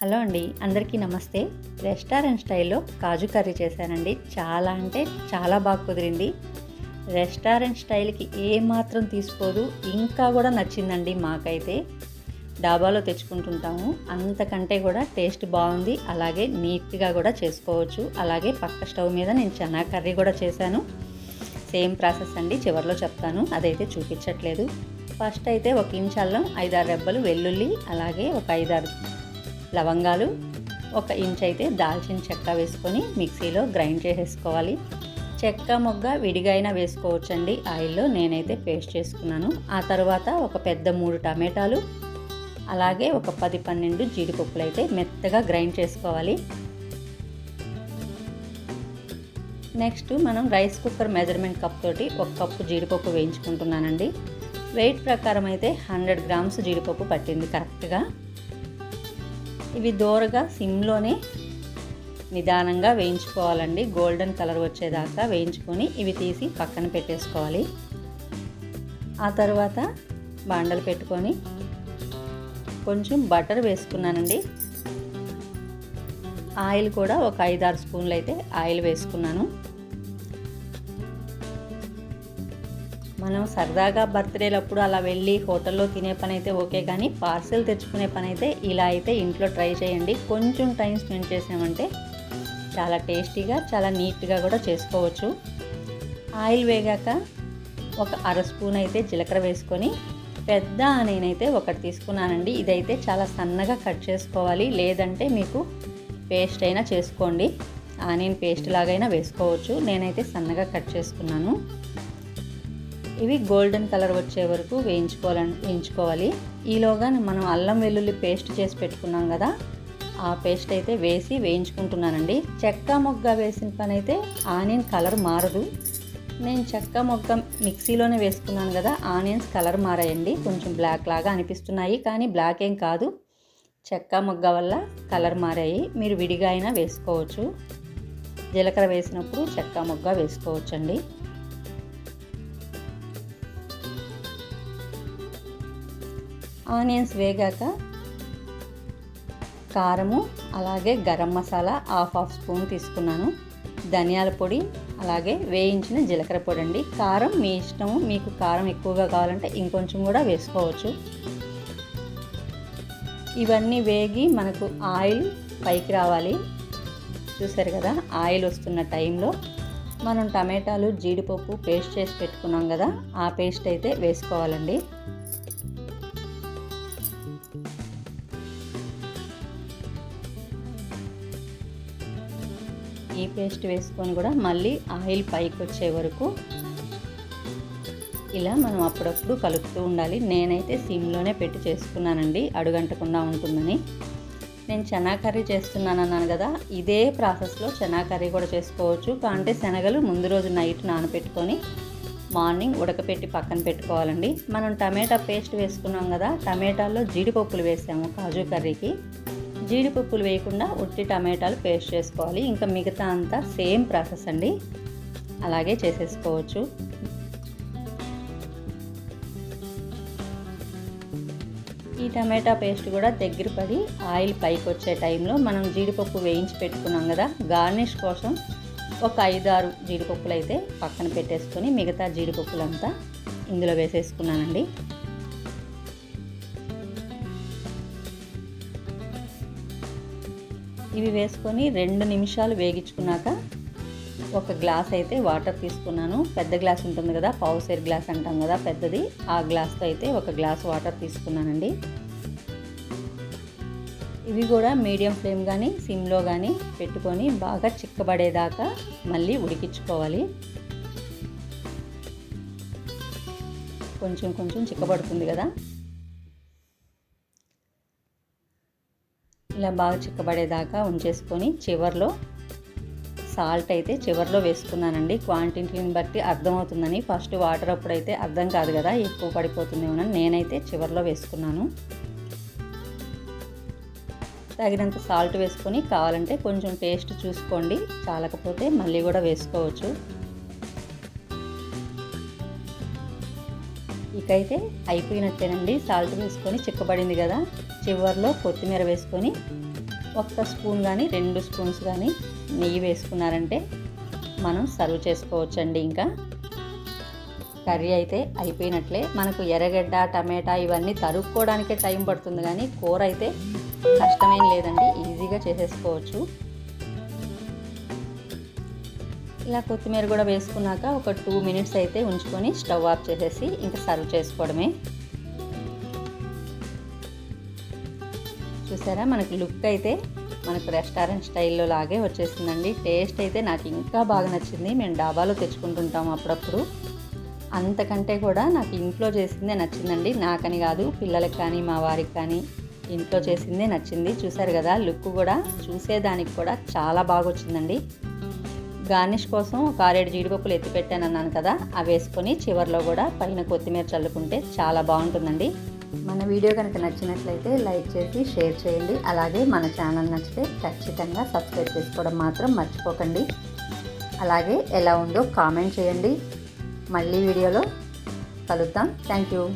Hello అండి అందరికీ నమస్తే. రెస్టారెంట్ స్టైల్లో కాజు కర్రీ చేశానండి. చాలా అంటే చాలా బాగా కుదిరింది. రెస్టారెంట్ స్టైల్కి ఏ మాత్రం తీసుకోదు ఇంకా కూడా నచ్చిందండి మాకైతే. డాబాలో తెచ్చుకుంటుంటాము. అంతకంటే కూడా టేస్ట్ బాగుంది. అలాగే నీట్గా కూడా చేసుకోవచ్చు. అలాగే పక్క స్టవ్ మీద నేను చనా కర్రీ కూడా చేశాను. సేమ్ ప్రాసెస్ అండి చివరిలో చెప్తాను. అదైతే చూపించట్లేదు. ఫస్ట్ అయితే ఒక ఇంచ్ అల్లం ఐదారు రెబ్బలు వెల్లుల్లి అలాగే ఒక ఐదారు లవంగాలు ఒక ఇంచ్ అయితే దాల్చిన చెక్క వేసుకొని మిక్సీలో గ్రైండ్ చేసేసుకోవాలి. చెక్క మొగ్గ విడిగైనా వేసుకోవచ్చండి. ఆయిల్లో నేనైతే పేస్ట్ చేసుకున్నాను. ఆ తర్వాత ఒక పెద్ద మూడు టమాటాలు అలాగే ఒక పది పన్నెండు జీడిపప్పులు అయితే మెత్తగా గ్రైండ్ చేసుకోవాలి. నెక్స్ట్ మనం రైస్ కుక్కర్ మెజర్మెంట్ కప్ తోటి ఒక కప్పు జీడిపప్పు వేయించుకుంటున్నానండి. వెయిట్ ప్రకారం అయితే హండ్రెడ్ గ్రామ్స్ జీడిపప్పు పట్టింది కరెక్ట్గా. ఇవి దోరగా సిమ్లోనే నిదానంగా వేయించుకోవాలండి. గోల్డెన్ కలర్ వచ్చేదాకా వేయించుకొని ఇవి తీసి పక్కన పెట్టేసుకోవాలి. ఆ తర్వాత బాండలు పెట్టుకొని కొంచెం బటర్ వేసుకున్నానండి. ఆయిల్ కూడా ఒక ఐదారు స్పూన్లు అయితే ఆయిల్ వేసుకున్నాను. మనం సరదాగా బర్త్డేలప్పుడు అలా వెళ్ళి హోటల్లో తినే పని అయితే ఓకే కానీ పార్సెల్ తెచ్చుకునే పని అయితే ఇలా అయితే ఇంట్లో ట్రై చేయండి. కొంచెం టైం స్పెండ్ చేసామంటే చాలా టేస్టీగా చాలా నీట్గా కూడా చేసుకోవచ్చు. ఆయిల్ వేగాక ఒక అర స్పూన్ అయితే జీలకర్ర వేసుకొని పెద్ద నేనైతే ఒకటి తీసుకున్నానండి. ఇదైతే చాలా సన్నగా కట్ చేసుకోవాలి. లేదంటే మీకు పేస్ట్ అయినా చేసుకోండి. ఆనియన్ పేస్ట్ లాగైనా వేసుకోవచ్చు. నేనైతే సన్నగా కట్ చేసుకున్నాను. ఇవి గోల్డెన్ కలర్ వచ్చే వరకు వేయించుకోవాలని వేయించుకోవాలి. ఈలోగా మనం అల్లం వెల్లుల్లి పేస్ట్ చేసి పెట్టుకున్నాం కదా ఆ పేస్ట్ అయితే వేసి వేయించుకుంటున్నానండి. చెక్క మొగ్గ వేసిన పని అయితే ఆనియన్ కలర్ మారదు. నేను చెక్క మొగ్గ మిక్సీలోనే వేసుకున్నాను కదా ఆనియన్స్ కలర్ మారాయండి. కొంచెం బ్లాక్ లాగా అనిపిస్తున్నాయి కానీ బ్లాక్ ఏం కాదు. చెక్క మొగ్గ వల్ల కలర్ మారాయి. మీరు విడిగా అయినా వేసుకోవచ్చు. జీలకర్ర వేసినప్పుడు చెక్క మొగ్గ వేసుకోవచ్చండి. ఆనియన్స్ వేగాక కారము అలాగే garam masala half half spoon తీసుకున్నాను. ధనియాల పొడి అలాగే వేయించిన జీలకర్ర పొడి అండి. కారం మీ ఇష్టము మీకు కారం ఎక్కువగా కావాలంటే ఇంకొంచెం కూడా వేసుకోవచ్చు. ఇవన్నీ వేగి మనకు ఆయిల్ పైకి రావాలి. చూసారు కదా ఆయిల్ వస్తున్న టైంలో మనం టమాటాలు జీడిపప్పు పేస్ట్ చేసి పెట్టుకున్నాం కదా ఆ పేస్ట్ అయితే వేసుకోవాలండి. ఈ పేస్ట్ వేసుకొని కూడా మళ్ళీ ఆయిల్ పైకి వచ్చే వరకు ఇలా మనం అప్పుడప్పుడు కలుపుతూ ఉండాలి. నేనైతే సిమ్లోనే పెట్టి చేసుకున్నానండి. అడుగంటకుండా ఉంటుందని. నేను చనా కర్రీ చేస్తున్నాను అన్నాను కదా. ఇదే ప్రాసెస్లో చనా కర్రీ కూడా చేసుకోవచ్చు. కాంటే శనగలు ముందు రోజు నైట్ నానబెట్టుకొని మార్నింగ్ ఉడకపెట్టి పక్కన పెట్టుకోవాలండి. మనం టమాటా పేస్ట్ వేసుకున్నాం కదా. టమాటాల్లో జీడిపప్పులు వేసాము కాజు కర్రీకి. జీడిపప్పులు వేయకుండా ఉట్టి టమాటాలు పేస్ట్ చేసుకోవాలి. ఇంకా మిగతా అంతా సేమ్ ప్రాసెస్ అండి. అలాగే చేసేసుకోవచ్చు. ఈ టమాటా పేస్ట్ కూడా దగ్గర పడి ఆయిల్ పైకి వచ్చే టైంలో మనం జీడిపప్పు వేయించి పెట్టుకున్నాం కదా గార్నిష్ కోసం ఒక ఐదు ఆరు జీడిపప్పులు అయితే పక్కన పెట్టేసుకొని మిగతా జీడిపప్పులంతా ఇందులో వేసేసుకున్నానండి. ఇవి వేసుకొని రెండు నిమిషాలు వేగించుకున్నాక ఒక గ్లాస్ అయితే వాటర్ తీసుకున్నాను. పెద్ద గ్లాస్ ఉంటుంది కదా పావుసేర్ గ్లాస్ అంటాం కదా పెద్దది. ఆ గ్లాస్తో అయితే ఒక గ్లాస్ వాటర్ తీసుకున్నానండి. ఇవి కూడా మీడియం ఫ్లేమ్ కానీ సిమ్లో కానీ పెట్టుకొని బాగా చిక్కబడేదాకా మళ్ళీ ఉడికించుకోవాలి. కొంచెం కొంచెం చిక్కబడుతుంది కదా. ఇలా బాగా చిక్కబడేదాకా ఉంచేసుకొని చివర్లో సాల్ట్ అయితే చివర్లో వేసుకున్నానండి. క్వాంటిటీని బట్టి అర్థమవుతుందని ఫస్ట్ వాటర్ అప్పుడైతే అర్థం కాదు కదా ఎక్కువ పడిపోతుందేమోనని నేనైతే చివర్లో వేసుకున్నాను. తగినంత సాల్ట్ వేసుకొని కావాలంటే కొంచెం టేస్ట్ చూసుకోండి. చాలకపోతే మళ్ళీ కూడా వేసుకోవచ్చు. ఇకైతే అయిపోయినట్టేనండి. సాల్ట్ వేసుకొని చిక్కబడింది కదా. చివరిలో కొత్తిమీర వేసుకొని ఒక్క స్పూన్ కానీ రెండు స్పూన్స్ కానీ నెయ్యి వేసుకున్నారంటే మనం సర్వ్ చేసుకోవచ్చండి ఇంకా. కర్రీ అయితే అయిపోయినట్లే. మనకు ఎర్రగడ్డ టమాటా ఇవన్నీ తరుక్కోవడానికే టైం పడుతుంది కానీ కూర అయితే కష్టమేం లేదండి. ఈజీగా చేసేసుకోవచ్చు. ఇలా కొత్తిమీర కూడా వేసుకున్నాక ఒక టూ మినిట్స్ అయితే ఉంచుకొని స్టవ్ ఆఫ్ చేసేసి ఇంకా సర్వ్ చేసుకోవడమే. చూసారా? మనకి లుక్ అయితే మనకు రెస్టారెంట్ స్టైల్లో లాగే వచ్చేసిందండి. టేస్ట్ అయితే నాకు ఇంకా బాగా నచ్చింది. మేము డాబాలో తెచ్చుకుంటుంటాం అప్పుడప్పుడు. అంతకంటే కూడా నాకు ఇంట్లో చేసిందే నచ్చిందండి. నాకని కాదు పిల్లలకి కానీ మా వారికి కానీ ఇంట్లో చేసిందే నచ్చింది. చూసారు కదా లుక్ కూడా చూసేదానికి కూడా చాలా బాగా వచ్చిందండి. గార్నిష్ కోసం ఒక ఆరేడు జీడిపప్పులు ఎత్తి పెట్టాను అన్నాను కదా అవి వేసుకొని చివరిలో కూడా పైన కొత్తిమీర చల్లుకుంటే చాలా బాగుంటుందండి. మన వీడియో కనుక నచ్చినట్లయితే లైక్ చేసి షేర్ చేయండి. అలాగే మన ఛానల్ నచ్చితే ఖచ్చితంగా సబ్స్క్రైబ్ చేసుకోవడం మాత్రం మర్చిపోకండి. అలాగే ఎలా ఉందో కామెంట్ చేయండి. మళ్ళీ వీడియోలో కలుద్దాం. Thank you.